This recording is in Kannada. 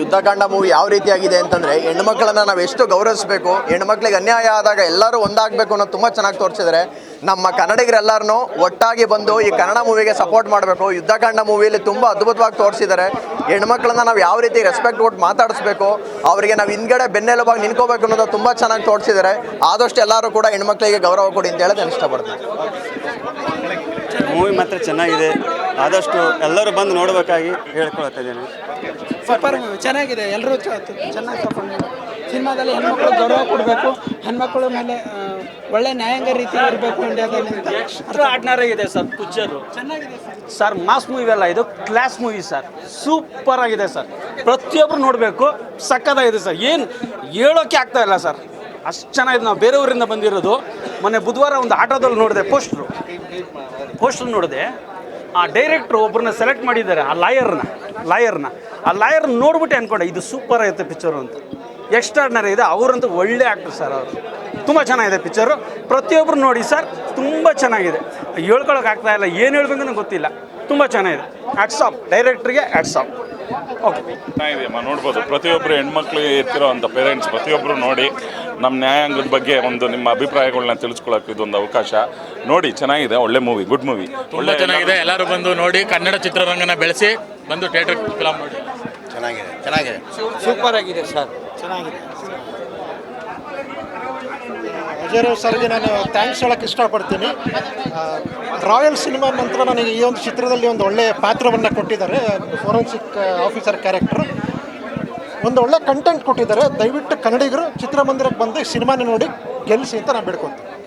ಯುದ್ಧಕಾಂಡ ಮೂವಿ ಯಾವ ರೀತಿಯಾಗಿದೆ ಅಂತಂದ್ರೆ ಹೆಣ್ಮಕ್ಳನ್ನ ನಾವು ಎಷ್ಟು ಗೌರವಿಸಬೇಕು ಹೆಣ್ಮಕ್ಳಿಗೆ ಅನ್ಯಾಯ ಆದಾಗ ಎಲ್ಲರೂ ಒಂದಾಗಬೇಕು ಅನ್ನೋದು ತುಂಬ ಚೆನ್ನಾಗಿ ತೋರಿಸಿದ್ದಾರೆ ನಮ್ಮ ಕನ್ನಡಿಗರೆಲ್ಲರನ್ನೂ ಒಟ್ಟಾಗಿ ಬಂದು ಈ ಕನ್ನಡ ಮೂವಿಗೆ ಸಪೋರ್ಟ್ ಮಾಡಬೇಕು ಯುದ್ಧಕಾಂಡ ಮೂವಿಯಲ್ಲಿ ತುಂಬ ಅದ್ಭುತವಾಗಿ ತೋರಿಸಿದ್ದಾರೆ ಹೆಣ್ಮಕ್ಳನ್ನ ನಾವು ಯಾವ ರೀತಿ ರೆಸ್ಪೆಕ್ಟ್ ಕೊಟ್ಟು ಮಾತಾಡಿಸ್ಬೇಕು, ಅವರಿಗೆ ನಾವು ಹಿಂದ್ಗಡೆ ಬೆನ್ನೆಲುಬಾಗಿ ನಿಂತ್ಕೋಬೇಕು ಅನ್ನೋದು ತುಂಬ ಚೆನ್ನಾಗಿ ತೋರಿಸಿದ್ದಾರೆ ಆದಷ್ಟು ಎಲ್ಲರೂ ಕೂಡ ಹೆಣ್ಮಕ್ಳಿಗೆ ಗೌರವ ಕೊಡಿ ಅಂತ ಹೇಳೋದು ಇಷ್ಟಪಡ್ತೀನಿ. ಮೂವಿ ಮಾತ್ರ ಚೆನ್ನಾಗಿದೆ. ಆದಷ್ಟು ಎಲ್ಲರೂ ಬಂದು ನೋಡಬೇಕಾಗಿ ಹೇಳ್ಕೊಳ್ತಾ ಇದ್ದೇನೆ. ಸೂಪರ್ ಮೂವಿ ಚೆನ್ನಾಗಿದೆ. ಎಲ್ಲರೂ ಚೆನ್ನಾಗಿ ತಗೊಂಡು ಸಿನಿಮಾದಲ್ಲಿ ಹೆಣ್ಮಕ್ಳು ಗೌರವ ಕೊಡಬೇಕು. ಹೆಣ್ಮಕ್ಳ ಮೇಲೆ ಒಳ್ಳೆ ನ್ಯಾಯಾಂಗ ರೀತಿ ಇರಬೇಕು ಇಂಡಿಯಾದಲ್ಲಿ ಅಂತ ಎಕ್ಸ್ಟ್ರಾ ಆರ್ಡಿನರಿ ಇದೆ ಸರ್ ಪಿಕ್ಚರು ಚೆನ್ನಾಗಿದೆ ಸರ್. ಸರ್ ಮಾಸ್ ಮೂವಿ ಅಲ್ಲ ಇದು ಕ್ಲಾಸ್ ಮೂವಿ ಸರ್. ಸೂಪರ್ ಆಗಿದೆ ಸರ್. ಪ್ರತಿಯೊಬ್ಬರು ನೋಡಬೇಕು. ಸಕ್ಕತ್ತಾಗಿದೆ ಸರ್. ಏನು ಹೇಳೋಕೆ ಆಗ್ತಾ ಇಲ್ಲ ಸರ್. ಅಷ್ಟು ಚೆನ್ನಾಗಿದೆ. ನಾವು ಬೇರೆ ಊರಿಂದ ಬಂದಿರೋದು. ಮೊನ್ನೆ ಬುಧವಾರ ಒಂದು ಆಟೋದಲ್ಲಿ ನೋಡಿದೆ ಪೋಸ್ಟ್ರು ಪೋಸ್ಟ್ರು ನೋಡಿದೆ. ಆ ಡೈರೆಕ್ಟ್ರು ಒಬ್ಬರನ್ನ ಸೆಲೆಕ್ಟ್ ಮಾಡಿದ್ದಾರೆ, ಆ ಲಾಯರ್ನ ಲಾಯರ್ನ ಆ ಲಾಯರ್ ನೋಡ್ಬಿಟ್ಟು ಅಂದ್ಕೊಂಡೆ ಇದು ಸೂಪರ್ ಆಗುತ್ತೆ ಪಿಕ್ಚರು ಅಂತ. ಎಕ್ಸ್ಟ್ರಾರ್ಡಿನರಿ ಇದೆ, ಅವರಂತೂ ಒಳ್ಳೆ ಆ್ಯಕ್ಟರ್ ಸರ್ ಅವರು. ತುಂಬ ಚೆನ್ನಾಗಿದೆ ಪಿಕ್ಚರು ಪ್ರತಿಯೊಬ್ಬರು ನೋಡಿ ಸರ್ ತುಂಬ ಚೆನ್ನಾಗಿದೆ. ಹೇಳ್ಕೊಳಕ್ಕೆ ಆಗ್ತಾ ಇಲ್ಲ, ಏನು ಹೇಳ್ಬೇಕಂತ ಗೊತ್ತಿಲ್ಲ. ತುಂಬ ಚೆನ್ನಾಗಿದೆ. ಆಫ್ ಡೈರೆಕ್ಟ್ರಿಗೆ ಆಫ್ ಓಕೆ ಚೆನ್ನಾಗಿದೆ ನೋಡ್ಬೋದು. ಪ್ರತಿಯೊಬ್ಬರು ಹೆಣ್ಮಕ್ಳಿಗೆ ಇರ್ತಿರೋ ಅಂಥ ಪೇರೆಂಟ್ಸ್ ಪ್ರತಿಯೊಬ್ಬರು ನೋಡಿ. ನಮ್ಮ ನ್ಯಾಯಾಂಗದ ಬಗ್ಗೆ ಒಂದು ನಿಮ್ಮ ಅಭಿಪ್ರಾಯಗಳನ್ನ ತಿಳಿಸ್ಕೊಳಕ್ಕೆ ಇದೊಂದು ಅವಕಾಶ. ನೋಡಿ ಚೆನ್ನಾಗಿದೆ ಒಳ್ಳೆ ಮೂವಿ ಗುಡ್ ಮೂವಿ ಒಳ್ಳೆ ಚೆನ್ನಾಗಿದೆ ಎಲ್ಲರೂ ಬಂದು ನೋಡಿ ಕನ್ನಡ ಚಿತ್ರರಂಗನ ಬೆಳೆಸಿ ಬಂದು ಥಿಯೇಟರ್ ಫಿಲಮ್ ನೋಡಿ. ಚೆನ್ನಾಗಿದೆ ಚೆನ್ನಾಗಿದೆ. ಸೂಪರ್ ಆಗಿದೆ ಸರ್ ಚೆನ್ನಾಗಿದೆ. ಅಜಯ್ ಸರ್ಗೆ ನಾನು ಥ್ಯಾಂಕ್ಸ್ ಹೇಳಕ್ಕೆ ಇಷ್ಟಪಡ್ತೀನಿ. ರಾಯಲ್ ಸಿನಿಮಾ ನಂತರ ನನಗೆ ಈ ಒಂದು ಚಿತ್ರದಲ್ಲಿ ಒಂದು ಒಳ್ಳೆಯ ಪಾತ್ರವನ್ನು ಕೊಟ್ಟಿದ್ದಾರೆ ಫೋರೆನ್ಸಿಕ್ ಆಫೀಸರ್ ಕ್ಯಾರೆಕ್ಟರ್ ಒಂದು ಒಳ್ಳೆ ಕಂಟೆಂಟ್ ಕೊಟ್ಟಿದ್ದಾರೆ. ದಯವಿಟ್ಟು ಕನ್ನಡಿಗರು ಚಿತ್ರಮಂದಿರಕ್ಕೆ ಬಂದು ಸಿನಿಮಾನ ನೋಡಿ ಗೆಲ್ಲಿಸಿ ಅಂತ ನಾನು ಬೇಡ್ಕೊತೀನಿ.